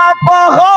না কহ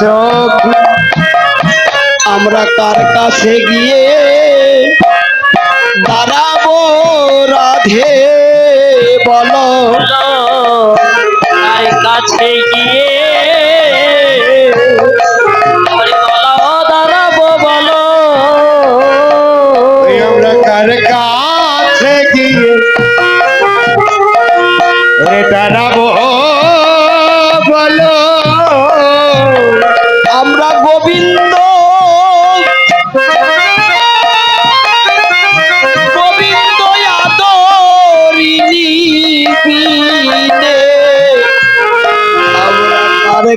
চোখ। আমরা কার কাছে গিয়ে দাঁড়াবো রাধে বলো। কাছে গিয়ে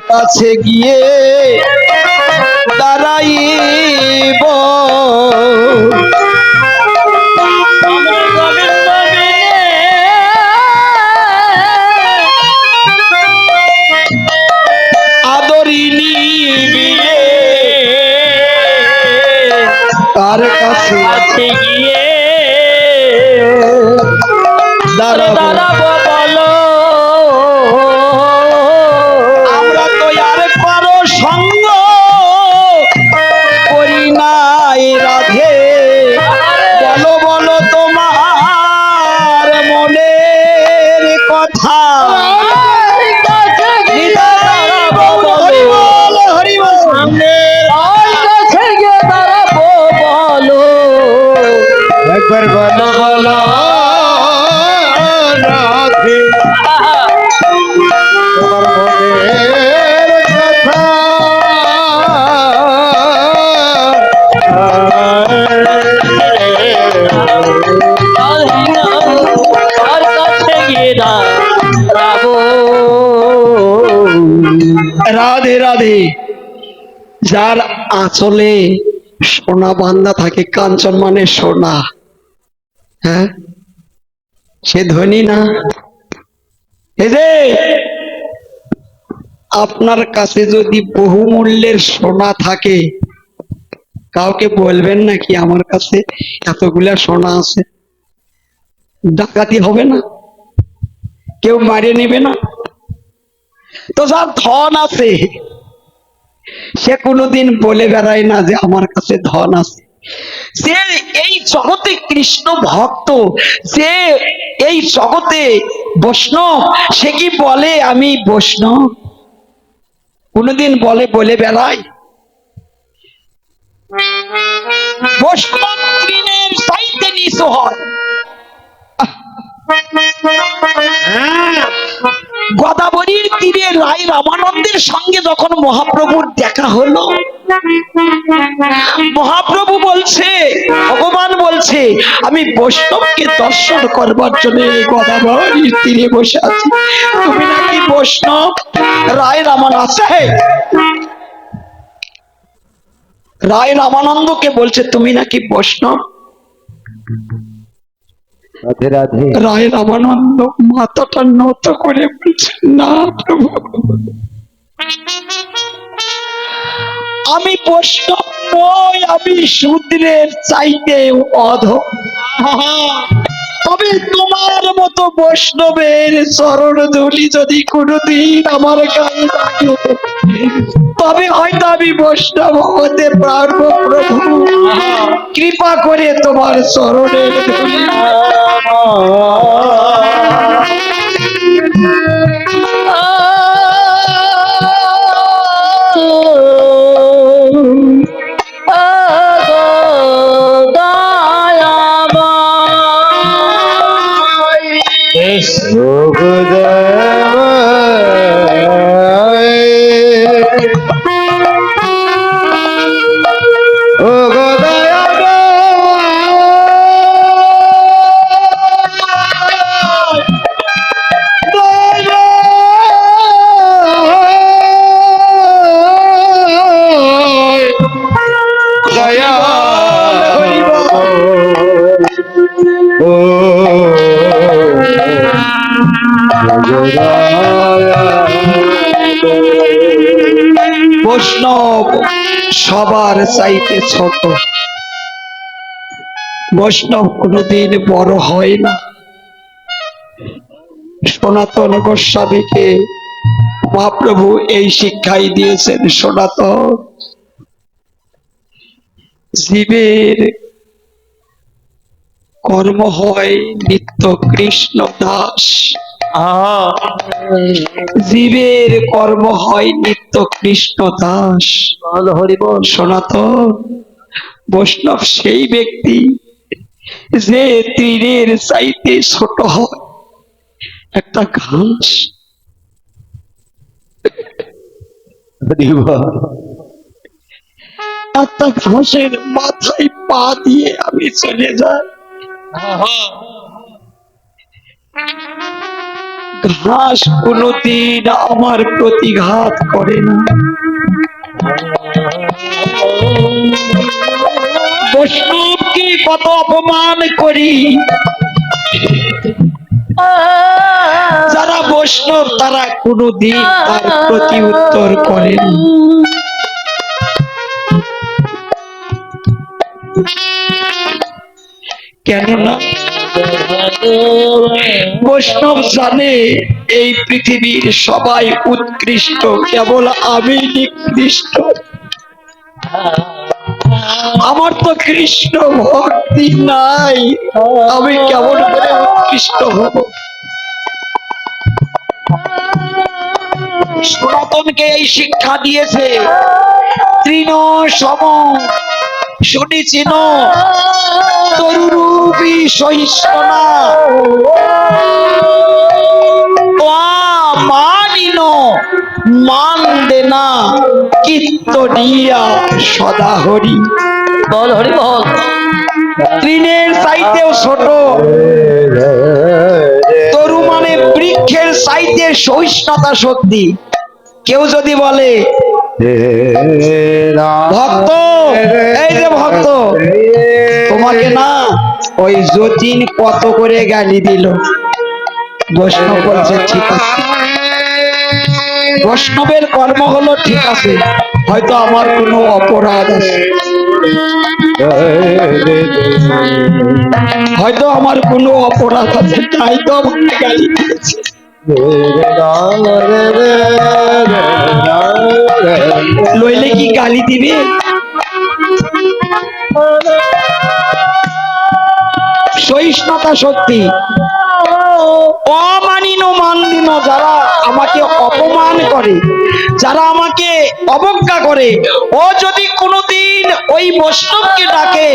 কাছে গিয়ে দাঁড়াইব। কাছে কাছে গিয়ে দাঁড়াবো। বলো। সঙ্গ করি নাই রাধে। বলো বলো তোমার মনের কথা। একবার বলো রাধে যার আঁচলে সোনা বান্দা থাকে, কাঞ্চন মানে সোনা। হ্যাঁ? সে ধনী না? এই যে, আপনার কাছে যদি বহুমূল্যের সোনা থাকে, কাউকে বলবেন নাকি আমার কাছে এতগুলা সোনা আছে? ডাকাতি হবে না? কেউ মারিয়ে নেবে না? তো যার ধন আছে সে কোনোদিন বলে বেড়ায় না যে আমার কাছে ধন আছে। যে এই জগতে কৃষ্ণ ভক্ত, যে এই জগতে বৈষ্ণব, সে কি বলে আমি বৈষ্ণব? কোনোদিন বলে বলে বেড়ায়? বৈষ্ণব তৃণের সাইতে নিচু হ্যাঁ। রামানন্দের সঙ্গে যখন মহাপ্রভুর দেখা হলো, মহাপ্রভু বলছে, ভগবান বলছে, আমি বৈষ্ণবকে দর্শন করবার জন্য গোদাবরীর তীরে বসে আছি। তুমি নাকি বৈষ্ণব? রায় রামান আছে রায় রামানন্দকে বলছে, তুমি নাকি বৈষ্ণব? রাধে রাধে। রায় রামানন্দ, মাথাটা নত করে বলছে, না, প্রভু। আমি বৈষ্ণব নই, আমি শূদ্রের চাইতে অধ তবে তোমার মতো বৈষ্ণবের চরণ ধুলি যদি কোনোদিন আমার গায়ে লাগে, তবে হয়তো আমি বৈষ্ণব হতে পারব প্রভু। কৃপা করে তোমার চরণের ধুলি। বৈষ্ণব সবার চাইতে ছোট। বৈষ্ণব কোনোদিন বড় হয় না। সনাতন গোস্বামীকে মহাপ্রভু এই শিক্ষাই দিয়েছেন, সনাতন। জীবের কর্ম হয় নিত্য কৃষ্ণ দাস। জীবের কর্ম হয় নিত্য কৃষ্ণ দাস। হরিবল সনাতন বৈষ্ণব সেই ব্যক্তি যে তীরের চাইতে ছোট হয়। একটা ঘাস। একটা ঘাসের মাথায় পা দিয়ে আমি চলে যাই। ঘাস কোনোদিন আমার প্রতিঘাত করে না বৈষ্ণবকে কত অপমান করি। যারা বৈষ্ণব, তারা কোনোদিন তার প্রতি উত্তর করেন। কেননা বৈষ্ণব জানে এই পৃথিবীর সবাই উৎকৃষ্ট, কেবল আমি নিকৃষ্ট। আমার তো কৃষ্ণ ভক্তি নাই, আমি কেমন করে উৎকৃষ্ট হব? সনাতনকে এই শিক্ষা দিয়েছে। তৃণ সম শুনেছিন তরুরূপী সহিষ্ণনা মানিন মান দেনা কীর্তনিয়া সদা হরি। বল হরি বল। তৃণের চাইতেও ছোট। তরু মানে বৃক্ষের চাইতে সহিষ্ণুতা শক্তি। কেউ যদি বলে ভক্ত এই যে ভক্ত তোমাকে না। ওই যতীন কত করে গালি দিল। বৈষ্ণব বলছে, ঠিক আছে। বৈষ্ণবের কর্ম হলো, ঠিক আছে, হয়তো আমার কোনো অপরাধ আছে। হয়তো আমার কোনো অপরাধ আছে, তাই তো আমাকে গালি দিয়েছে। লইলে কি গালি দিবে? সহিষ্ণুতা শক্তি। অমানিন মানদিন যারা আমাকে অপমান করে, যারা আমাকে অবজ্ঞা করে, ও যদি কোনোদিন ওই বৈষ্ণবকে ডাকে